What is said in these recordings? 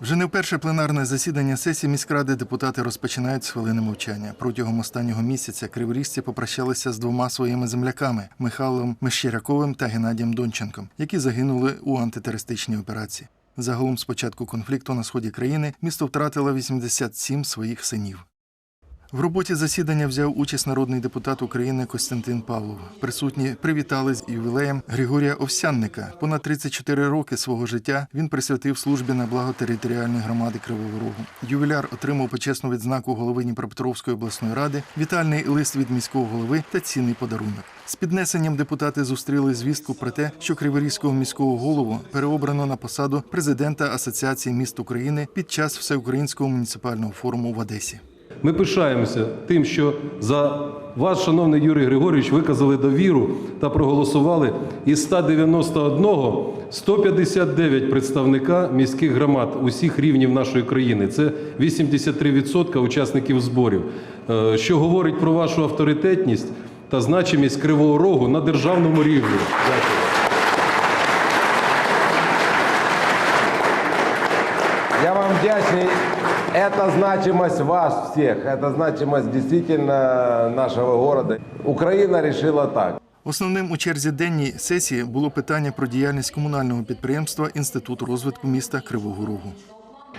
Вже не вперше пленарне засідання сесії міськради депутати розпочинають з хвилини мовчання. Протягом останнього місяця криворіжці попрощалися з двома своїми земляками Михайлом Мещеряковим та Геннадієм Донченком, які загинули у антитерористичній операції. Загалом з початку конфлікту на сході країни місто втратило 87 своїх синів. В роботі засідання взяв участь народний депутат України Костянтин Павлов. Присутні привітали з ювілеєм Григорія Овсянника. Понад 34 роки свого життя він присвятив службі на благо територіальної громади Кривого Рогу. Ювіляр отримав почесну відзнаку голови Дніпропетровської обласної ради, вітальний лист від міського голови та цінний подарунок. З піднесенням депутати зустріли звістку про те, що Криворізького міського голову переобрано на посаду президента Асоціації міст України під час всеукраїнського муніципального форуму в Одесі. Ми пишаємося тим, що за вас, шановний Юрій Григорійович, виказали довіру та проголосували із 191 159 представника міських громад усіх рівнів нашої країни. Це 83% учасників зборів, Е, що говорить про вашу авторитетність та значимість Кривого Рогу на державному рівні. Дякую. Я вам вдячний. Это значимость вас всех, это значимость действительно нашего города. Украина решила так. Основним у черзі денній сесії було питання про діяльність комунального підприємства Інститут розвитку міста Кривого Рогу.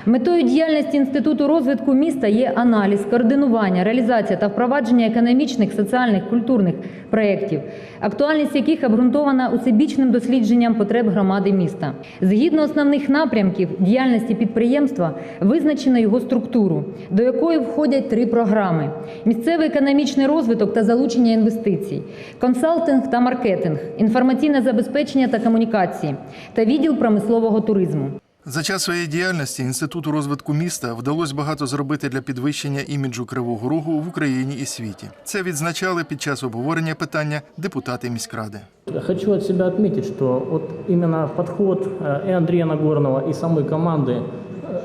Метою діяльності Інституту розвитку міста є аналіз, координування, реалізація та впровадження економічних, соціальних, культурних проєктів, актуальність яких обґрунтована усебічним дослідженням потреб громади міста. Згідно основних напрямків діяльності підприємства визначено його структуру, до якої входять три програми: місцевий економічний розвиток та залучення інвестицій, консалтинг та маркетинг, інформаційне забезпечення та комунікації та відділ промислового туризму. За час своєї діяльності Інституту розвитку міста вдалося багато зробити для підвищення іміджу Кривого Рогу в Україні і світі. Це відзначали під час обговорення питання депутати міськради. Хочу от себя отметить, что вот именно подход э, и Андрея Нагорного, и самой команды э,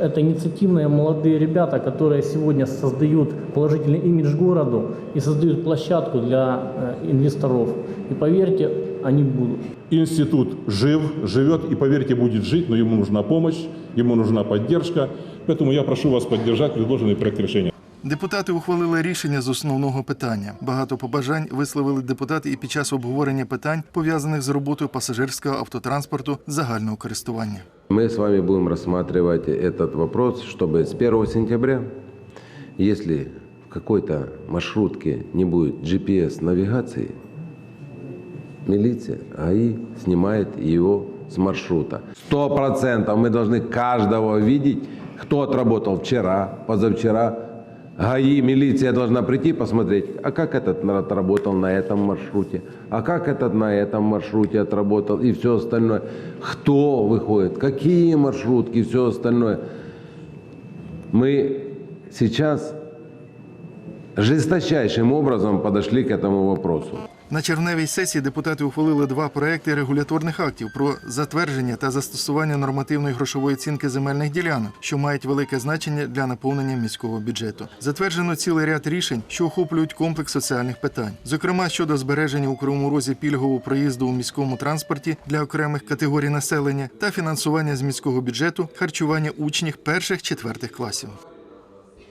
Это инициативные молодые ребята, которые сегодня создают положительный имидж городу и создают площадку для э, инвесторов. И поверьте, они будут. Институт жив, живет и, поверьте, будет жить, но ему нужна помощь, ему нужна поддержка. Поэтому я прошу вас поддержать предложенный проект решения. Депутати ухвалили рішення з основного питання. Багато побажань висловили депутати і під час обговорення питань, пов'язаних з роботою пасажирського автотранспорту загального користування. Мы с вами будем рассматривать этот вопрос, чтобы с 1 сентября, если в какой-то маршрутке не будет GPS-навигации, милиция, АИ снимает его с маршрута. Сто процентов мы должны каждого видеть, кто отработал вчера, позавчера. ГАИ, милиция должна прийти посмотреть, а как этот отработал на этом маршруте, а как этот на этом маршруте отработал и все остальное. Кто выходит, какие маршрутки, все остальное. Мы сейчас жесточайшим образом подошли к этому вопросу. На червневій сесії депутати ухвалили два проекти регуляторних актів про затвердження та застосування нормативної грошової оцінки земельних ділянок, що мають велике значення для наповнення міського бюджету. Затверджено цілий ряд рішень, що охоплюють комплекс соціальних питань, зокрема щодо збереження у Кривому Розі пільгового проїзду у міському транспорті для окремих категорій населення та фінансування з міського бюджету харчування учнів перших четвертих класів.